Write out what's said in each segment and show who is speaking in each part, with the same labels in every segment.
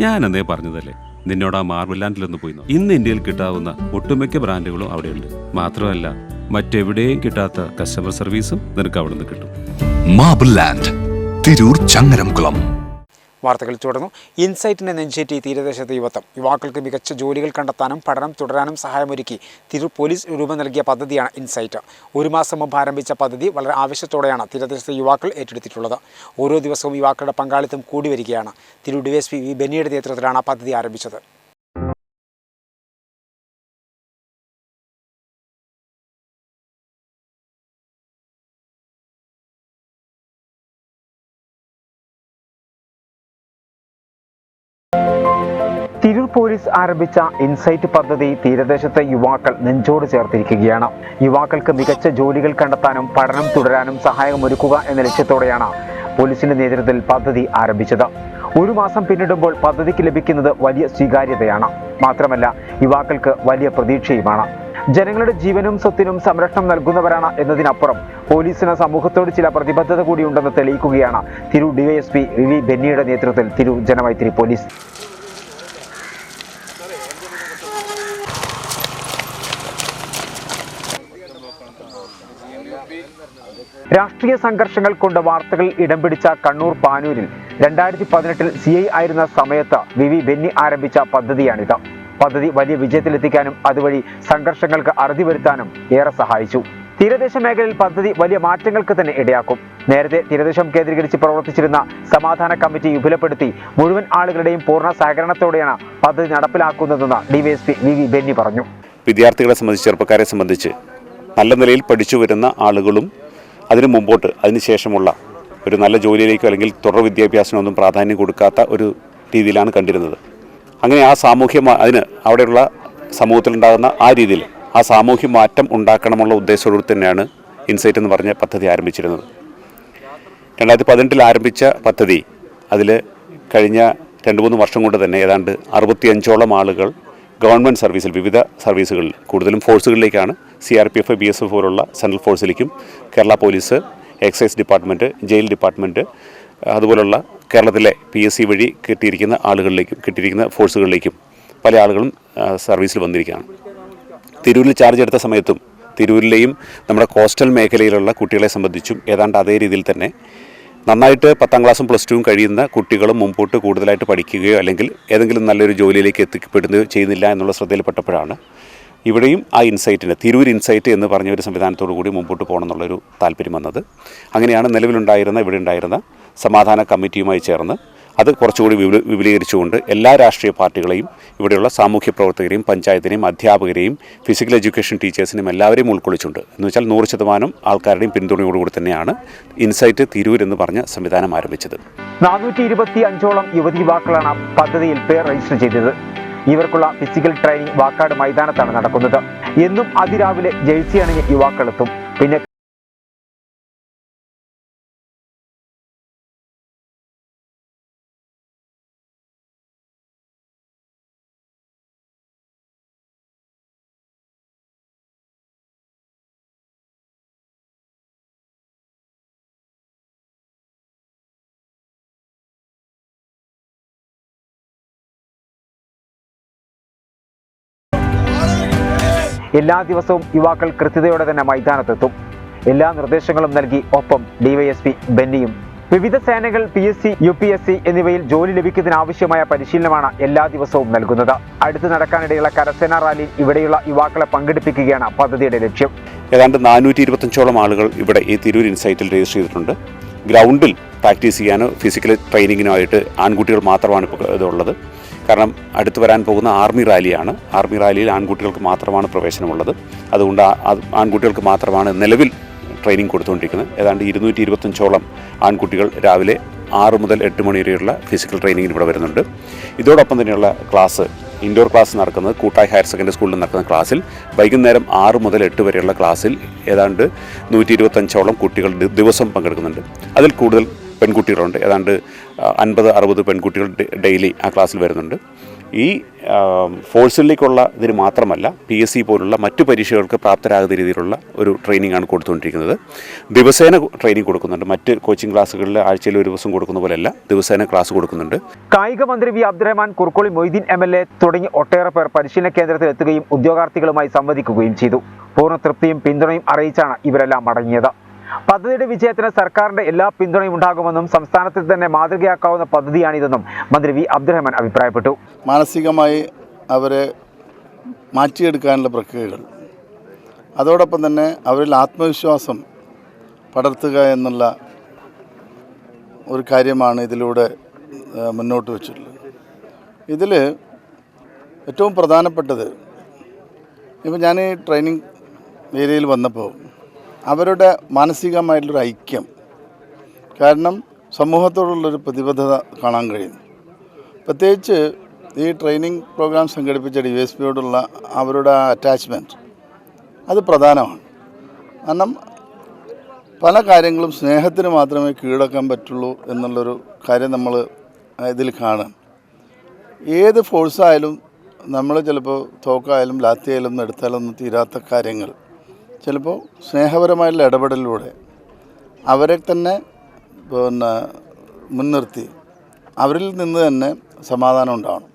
Speaker 1: ഞാൻ അന്നേ പറഞ്ഞതല്ലേ? നിന്നോട് ആ മാർബിൾ ലാൻഡിലൊന്ന് പോയി. ഇന്ന് ഇന്ത്യയിൽ കിട്ടാവുന്ന ഒട്ടുമിക്ക ബ്രാൻഡുകളും അവിടെയുണ്ട്. മാത്രമല്ല മറ്റെവിടെയും കിട്ടാത്ത കസ്റ്റമർ സർവീസും നിനക്ക് അവിടെ നിന്ന് കിട്ടും.
Speaker 2: Marble land Tirur Changaramkulam.
Speaker 3: വാർത്തകൾ തുടർന്നു ഇൻസൈറ്റിനെ നെഞ്ചേറ്റി തീരദേശത്തെ യുവത്വം യുവാക്കൾക്ക് മികച്ച ജോലികൾ കണ്ടെത്താനും പഠനം തുടരാനും സഹായമൊരുക്കി. തിരൂർ പോലീസ് രൂപം നൽകിയ പദ്ധതിയാണ് ഇൻസൈറ്റ്. ഒരു മാസം മുമ്പ് ആരംഭിച്ച പദ്ധതി വളരെ ആവശ്യത്തോടെയാണ് തീരദേശത്തെ യുവാക്കൾ ഏറ്റെടുത്തിട്ടുള്ളത്. ഓരോ ദിവസവും യുവാക്കളുടെ പങ്കാളിത്തം കൂടി വരികയാണ്. തിരൂർ ഡിവൈഎസ്പി വി ബെന്നിയുടെ നേതൃത്വത്തിലാണ് പദ്ധതി ആരംഭിച്ചത്. തിരൂർ പോലീസ് ആരംഭിച്ച ഇൻസൈറ്റ് പദ്ധതി തീരദേശത്തെ യുവാക്കൾ നെഞ്ചോട് ചേർത്തിരിക്കുകയാണ്. യുവാക്കൾക്ക് മികച്ച ജോലികൾ കണ്ടെത്താനും പഠനം തുടരാനും സഹായമൊരുക്കുക എന്ന ലക്ഷ്യത്തോടെയാണ് പോലീസിന്റെ നേതൃത്വത്തിൽ പദ്ധതി ആരംഭിച്ചത്. ഒരു മാസം പിന്നിടുമ്പോൾ പദ്ധതിക്ക് ലഭിക്കുന്നത് വലിയ സ്വീകാര്യതയാണ്. മാത്രമല്ല യുവാക്കൾക്ക് വലിയ പ്രതീക്ഷയുമാണ്. ജനങ്ങളുടെ ജീവനും സ്വത്തിനും സംരക്ഷണം നൽകുന്നവരാണ് എന്നതിനപ്പുറം പോലീസിന് സമൂഹത്തോട് ചില പ്രതിബദ്ധത കൂടിയുണ്ടെന്ന് തെളിയിക്കുകയാണ് തിരു ഡിവൈഎസ്പി വി ബെന്നിയുടെ നേതൃത്വത്തിൽ തിരു ജനമൈത്രി പോലീസ്. രാഷ്ട്രീയ സംഘർഷങ്ങൾ കൊണ്ട് വാർത്തകൾ ഇടം പിടിച്ച കണ്ണൂർ പാനൂരിൽ രണ്ടായിരത്തി പതിനെട്ടിൽ സി ഐ ആയിരുന്ന സമയത്ത് വി വി ബെന്നി ആരംഭിച്ച പദ്ധതിയാണിത്. പദ്ധതി വലിയ വിജയത്തിലെത്തിക്കാനും അതുവഴി സംഘർഷങ്ങൾക്ക് അറുതി വരുത്താനും ഏറെ സഹായിച്ചു. തീരദേശ മേഖലയിൽ പദ്ധതി വലിയ മാറ്റങ്ങൾക്ക് തന്നെ ഇടയാക്കും. നേരത്തെ തീരദേശം കേന്ദ്രീകരിച്ച് പ്രവർത്തിച്ചിരുന്ന സമാധാന കമ്മിറ്റി വിപുലപ്പെടുത്തി മുഴുവൻ ആളുകളുടെയും പൂർണ സഹകരണത്തോടെയാണ് പദ്ധതി നടപ്പിലാക്കുന്നതെന്ന് ഡിവൈഎസ്പി വി വി ബെന്നി പറഞ്ഞു.
Speaker 4: വിദ്യാർത്ഥികളെ സംബന്ധിച്ച് ചെറുപ്പക്കാരെ സംബന്ധിച്ച് നല്ല നിലയിൽ പഠിച്ചു വരുന്ന ആളുകളും അതിനു മുമ്പോട്ട് അതിന് ശേഷമുള്ള ഒരു നല്ല ജോലിയിലേക്കോ അല്ലെങ്കിൽ തുടർ വിദ്യാഭ്യാസത്തിനൊന്നും പ്രാധാന്യം കൊടുക്കാത്ത ഒരു രീതിയിലാണ് കണ്ടിരുന്നത്. അങ്ങനെ ആ സാമൂഹ്യ അതിന് അവിടെയുള്ള സമൂഹത്തിലുണ്ടാകുന്ന ആ രീതിയിൽ ആ സാമൂഹ്യ മാറ്റം ഉണ്ടാക്കണമുള്ള ഉദ്ദേശത്തോടു തന്നെയാണ് ഇൻസൈറ്റ് എന്ന് പറഞ്ഞ പദ്ധതി ആരംഭിച്ചിരുന്നത്. രണ്ടായിരത്തി പതിനെട്ടിൽ ആരംഭിച്ച പദ്ധതി അതിൽ കഴിഞ്ഞ രണ്ട് മൂന്ന് വർഷം കൊണ്ട് തന്നെ ഏതാണ്ട് അറുപത്തിയഞ്ചോളം ആളുകൾ ഗവൺമെന്റ് സർവീസിൽ വിവിധ സർവീസുകളിൽ കൂടുതലും ഫോഴ്സുകളിലേക്കാണ് C R P F B S F പോലുള്ള central ഫോഴ്സിലേക്കും Kerala police excise department jail department അതുപോലുള്ള കേരളത്തിലെ പി എസ് സി വഴി കിട്ടിയിരിക്കുന്ന ആളുകളിലേക്കും കിട്ടിയിരിക്കുന്ന ഫോഴ്സുകളിലേക്കും പല ആളുകളും സർവീസിൽ വന്നിരിക്കുകയാണ്. തിരൂരിൽ ചാർജ് എടുത്ത സമയത്തും തിരൂരിലെയും നമ്മുടെ കോസ്റ്റൽ മേഖലയിലുള്ള കുട്ടികളെ സംബന്ധിച്ചും ഏതാണ്ട് അതേ രീതിയിൽ തന്നെ നന്നായിട്ട് പത്താം ക്ലാസ്സും പ്ലസ് ടുവും കഴിയുന്ന കുട്ടികളും മുമ്പോട്ട് കൂടുതലായിട്ട് പഠിക്കുകയോ അല്ലെങ്കിൽ ഏതെങ്കിലും നല്ലൊരു ജോലിയിലേക്ക് എത്തിക്കപ്പെടുകയോ ചെയ്യുന്നില്ല എന്നുള്ള ശ്രദ്ധയിൽപ്പെട്ടപ്പോഴാണ് ഇവിടെയും ആ ഇൻസൈറ്റിന് തിരൂർ ഇൻസൈറ്റ് എന്ന് പറഞ്ഞ ഒരു സംവിധാനത്തോടു കൂടി മുമ്പോട്ട് പോകണം എന്നുള്ളൊരു താല്പര്യം വന്നത്. അങ്ങനെയാണ് നിലവിലുണ്ടായിരുന്ന ഇവിടെ ഉണ്ടായിരുന്ന സമാധാന കമ്മിറ്റിയുമായി ചേർന്ന് അത് കുറച്ചുകൂടി വിപുല വിപുലീകരിച്ചുകൊണ്ട് എല്ലാ രാഷ്ട്രീയ പാർട്ടികളെയും ഇവിടെയുള്ള സാമൂഹ്യ പ്രവർത്തകരെയും പഞ്ചായത്തിനെയും അധ്യാപകരെയും ഫിസിക്കൽ എഡ്യൂക്കേഷൻ ടീച്ചേഴ്സിനെയും എല്ലാവരെയും ഉൾക്കൊള്ളിച്ചുണ്ട്. എന്ന് വെച്ചാൽ നൂറ് ശതമാനം ആൾക്കാരുടെയും പിന്തുണയോടുകൂടി തന്നെയാണ് ഇൻസൈറ്റ് തിരൂർ എന്ന് പറഞ്ഞ സംവിധാനം ആരംഭിച്ചത്.
Speaker 3: നാനൂറ്റി ഇരുപത്തി അഞ്ചോളം യുവതി യുവാക്കളാണ് പദ്ധതിയിൽ പേർ രജിസ്റ്റർ ചെയ്തത്. ഇവർക്കുള്ള ഫിസിക്കൽ ട്രെയിനിങ് വാക്കാട് മൈതാനത്താണ് നടക്കുന്നത്. എന്നും അതിരാവിലെ ജേഴ്സി അണിഞ്ഞ് യുവാക്കളെത്തും. പിന്നെ എല്ലാ ദിവസവും യുവാക്കൾ കൃത്യതയോടെ തന്നെ മൈതാനത്തെത്തും. എല്ലാ നിർദ്ദേശങ്ങളും നൽകി ഒപ്പം ഡിവൈഎസ്പി ബെന്നിയും. വിവിധ സേനകൾ P S C U P S C എന്നിവയിൽ ജോലി ലഭിക്കുന്നതിനാവശ്യമായ പരിശീലനമാണ് എല്ലാ ദിവസവും നൽകുന്നത്. അടുത്ത് നടക്കാനിടയുള്ള കരസേന റാലിയിൽ ഇവിടെയുള്ള യുവാക്കളെ പങ്കെടുപ്പിക്കുകയാണ് പദ്ധതിയുടെ ലക്ഷ്യം.
Speaker 4: ഏതാണ്ട് നാനൂറ്റി ഇരുപത്തഞ്ചോളം ആളുകൾ ഇവിടെ ഈ തിരൂർ ഇൻസൈറ്റിൽ രജിസ്റ്റർ ചെയ്തിട്ടുണ്ട്. ഗ്രൗണ്ടിൽ പ്രാക്ടീസ് ചെയ്യാനോ ഫിസിക്കൽ ട്രെയിനിങ്ങിനോ ആയിട്ട് ആൺകുട്ടികൾ മാത്രമാണ് ഇപ്പോൾ ഇതുള്ളത് കാരണം അടുത്ത് വരാൻ പോകുന്ന ആർമി റാലിയാണ്. ആർമി റാലിയിൽ ആൺകുട്ടികൾക്ക് മാത്രമാണ് പ്രവേശനമുള്ളത്. അതുകൊണ്ട് ആൺകുട്ടികൾക്ക് മാത്രമാണ് നിലവിൽ ട്രെയിനിങ് കൊടുത്തുകൊണ്ടിരിക്കുന്നത്. ഏതാണ്ട് ഇരുന്നൂറ്റി ഇരുപത്തഞ്ചോളം ആൺകുട്ടികൾ രാവിലെ ആറ് മുതൽ എട്ട് മണി വരെയുള്ള ഫിസിക്കൽ ട്രെയിനിങ്ങിന് ഇവിടെ വരുന്നുണ്ട്. ഇതോടൊപ്പം തന്നെയുള്ള ക്ലാസ് ഇൻഡോർ ക്ലാസ് നടക്കുന്നത് കൂട്ടായി ഹയർ സെക്കൻഡറി സ്കൂളിൽ നടക്കുന്ന ക്ലാസ്സിൽ വൈകുന്നേരം ആറ് മുതൽ എട്ട് വരെയുള്ള ക്ലാസ്സിൽ ഏതാണ്ട് നൂറ്റി ഇരുപത്തഞ്ചോളം കുട്ടികൾ ദിവസം പങ്കെടുക്കുന്നുണ്ട്. അതിൽ കൂടുതൽ പെൺകുട്ടികളുണ്ട്. ഏതാണ്ട് അൻപത് അറുപത് പെൺകുട്ടികൾ ഡെയിലി ആ ക്ലാസ്സിൽ വരുന്നുണ്ട്. ഈ ഫോഴ്സിലേക്കുള്ള ഇതിന് മാത്രമല്ല പി എസ് സി പോലുള്ള മറ്റു പരീക്ഷകൾക്ക് പ്രാപ്തരാകുന്ന രീതിയിലുള്ള ഒരു ട്രെയിനിങ് ആണ് കൊടുത്തുകൊണ്ടിരിക്കുന്നത്. ദിവസേന ട്രെയിനിങ് കൊടുക്കുന്നുണ്ട്. മറ്റ് കോച്ചിങ് ക്ലാസ്സുകളിൽ ആഴ്ചയിൽ ഒരു ദിവസം കൊടുക്കുന്ന പോലെയല്ല ദിവസേന ക്ലാസ് കൊടുക്കുന്നുണ്ട്.
Speaker 3: കായിക മന്ത്രി V. Abdurahman Kurukkoli Moideen M L A തുടങ്ങി ഒട്ടേറെ പേർ പരിശീലന കേന്ദ്രത്തിൽ എത്തുകയും ഉദ്യോഗാർത്ഥികളുമായി സംവദിക്കുകയും ചെയ്തു. പൂർണ തൃപ്തിയും പിന്തുണയും അറിയിച്ചാണ് ഇവരെല്ലാം മടങ്ങിയത് പദ്ധതിയുടെ വിജയത്തിന് സർക്കാരിന്റെ എല്ലാ പിന്തുണയും ഉണ്ടാകുമെന്നും സംസ്ഥാനത്തിൽ തന്നെ മാതൃകയാക്കാവുന്ന പദ്ധതിയാണിതെന്നും മന്ത്രി വി അബ്ദുറഹ്മാൻ അഭിപ്രായപ്പെട്ടു.
Speaker 5: മാനസികമായി അവരെ മാറ്റിയെടുക്കാനുള്ള പ്രക്രിയകൾ അതോടൊപ്പം തന്നെ അവരിൽ ആത്മവിശ്വാസം പടർത്തുക എന്നുള്ള ഒരു കാര്യമാണ് ഇതിലൂടെ മുന്നോട്ട് വച്ചിട്ടുള്ളത്. ഇതിൽ ഏറ്റവും പ്രധാനപ്പെട്ടത് ഇപ്പം ഞാൻ ഈ ട്രെയിനിങ് ഏരിയയിൽ വന്നപ്പോൾ അവരുടെ മാനസികമായിട്ടുള്ളൊരു ഐക്യം. കാരണം സമൂഹത്തോടുള്ളൊരു പ്രതിബദ്ധത കാണാൻ കഴിയുന്നു. പ്രത്യേകിച്ച് ഈ ട്രെയിനിങ് പ്രോഗ്രാം സംഘടിപ്പിച്ച ഡി എസ് പിയോടുള്ള അവരുടെ ആ അറ്റാച്ച്മെന്റ് അത് പ്രധാനമാണ്. കാരണം പല കാര്യങ്ങളും സ്നേഹത്തിന് മാത്രമേ കീഴടക്കാൻ പറ്റുള്ളൂ എന്നുള്ളൊരു കാര്യം നമ്മൾ ഇതിൽ കാണാം. ഏത് ഫോഴ്സായാലും നമ്മൾ ചിലപ്പോൾ തോക്കായാലും ലാത്തിയായാലും എടുത്താലൊന്നും തീരാത്ത കാര്യങ്ങൾ. ചിലപ്പോൾ സ്നേഹപരമായിട്ടുള്ള ഇടപെടലിലൂടെ അവരെ തന്നെ പിന്നെ മുൻനിർത്തി അവരിൽ നിന്ന് തന്നെ സമാധാനം ഉണ്ടാവണം.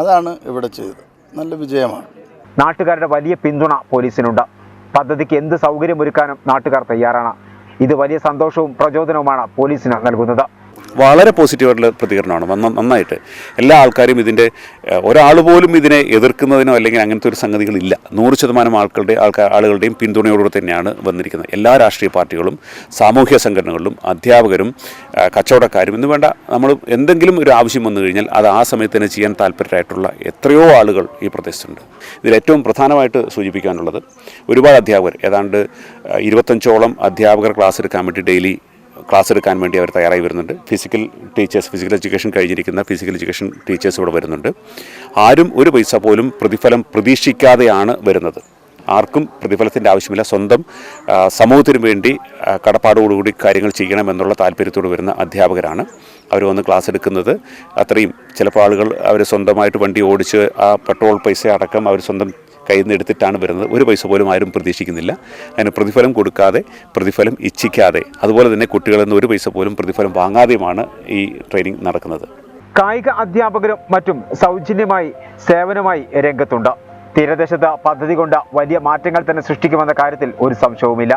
Speaker 5: അതാണ് ഇവിടെ ചെയ്തത്. നല്ല വിജയമാണ്.
Speaker 3: നാട്ടുകാരുടെ വലിയ പിന്തുണ പോലീസിനുണ്ട്. പദ്ധതിക്ക് എന്ത് സൗകര്യമൊരുക്കാനും നാട്ടുകാർ തയ്യാറാണ്. ഇത് വലിയ സന്തോഷവും പ്രചോദനവുമാണ് പോലീസിന് നൽകുന്നത്.
Speaker 4: വളരെ പോസിറ്റീവായിട്ടുള്ള പ്രതികരണമാണ്. നന്നായിട്ട്. എല്ലാ ആൾക്കാരും ഇതിന്റെ ഒരാൾ പോലും ഇതിനെ എതിർക്കുന്നതിനോ അല്ലെങ്കിൽ അങ്ങനത്തെ ഒരു സംഗതികളില്ല. നൂറ് ശതമാനം ആൾക്കാരുടെ ആൾക്കാർ ആളുകളുടെയും പിന്തുണയോടുകൂടി തന്നെയാണ് വന്നിരിക്കുന്നത്. എല്ലാ രാഷ്ട്രീയ പാർട്ടികളും സാമൂഹ്യ സംഘടനകളിലും അധ്യാപകരും കച്ചവടക്കാരും എന്ന് വേണ്ട നമ്മൾ എന്തെങ്കിലും ഒരു ആവശ്യം വന്നു കഴിഞ്ഞാൽ അത് ആ സമയത്ത് തന്നെ ചെയ്യാൻ താല്പര്യമായിട്ടുള്ള എത്രയോ ആളുകൾ ഈ പ്രദേശത്തുണ്ട്. ഇതിൽ ഏറ്റവും പ്രധാനമായിട്ട് സൂചിപ്പിക്കാനുള്ളത് ഒരുപാട് അധ്യാപകർ. ഏതാണ്ട് ഇരുപത്തഞ്ചോളം അധ്യാപകർ ക്ലാസ് എടുക്കാൻ വേണ്ടി ഡെയിലി ക്ലാസ് എടുക്കാൻ വേണ്ടി അവർ തയ്യാറായി വരുന്നുണ്ട്. ഫിസിക്കൽ ടീച്ചേഴ്സ് ഫിസിക്കൽ എഡ്യൂക്കേഷൻ കഴിഞ്ഞിരിക്കുന്ന ഫിസിക്കൽ എഡ്യൂക്കേഷൻ ടീച്ചേഴ്സ് ഇവിടെ വരുന്നുണ്ട്. ആരും ഒരു പൈസ പോലും പ്രതിഫലം പ്രതീക്ഷിക്കാതെയാണ് വരുന്നത്. ആർക്കും പ്രതിഫലത്തിന്റെ ആവശ്യമില്ല. സ്വന്തം സമൂഹത്തിനു വേണ്ടി കടപ്പാടോടുകൂടി കാര്യങ്ങൾ ചെയ്യണം എന്നുള്ള താല്പര്യത്തോട് വരുന്ന അധ്യാപകരാണ് അവർ വന്ന് ക്ലാസ് എടുക്കുന്നത്. അത്രയും ചിലപ്പോൾ ആളുകൾ അവർ സ്വന്തമായിട്ട് വണ്ടി ഓടിച്ച് ആ പെട്രോൾ പൈസ അടക്കം അവർ സ്വന്തം കയ്യിൽ നിന്ന് എടുത്തിട്ടാണ് വരുന്നത്. ഒരു പൈസ പോലും ആരും പ്രതീക്ഷിക്കുന്നില്ല. അതിന് പ്രതിഫലം കൊടുക്കാതെ പ്രതിഫലം ഇച്ഛിക്കാതെ അതുപോലെ തന്നെ കുട്ടികളിൽ നിന്ന് ഒരു പൈസ പോലും പ്രതിഫലം വാങ്ങാതെയുമാണ് ഈ ട്രെയിനിങ് നടക്കുന്നത്.
Speaker 3: കായിക അധ്യാപകരും മറ്റും സൗജന്യമായി സേവനമായി രംഗത്തുണ്ട്. തീരദേശത്ത് പദ്ധതി കൊണ്ട് വലിയ മാറ്റങ്ങൾ തന്നെ സൃഷ്ടിക്കുമെന്ന കാര്യത്തിൽ ഒരു സംശയവുമില്ല.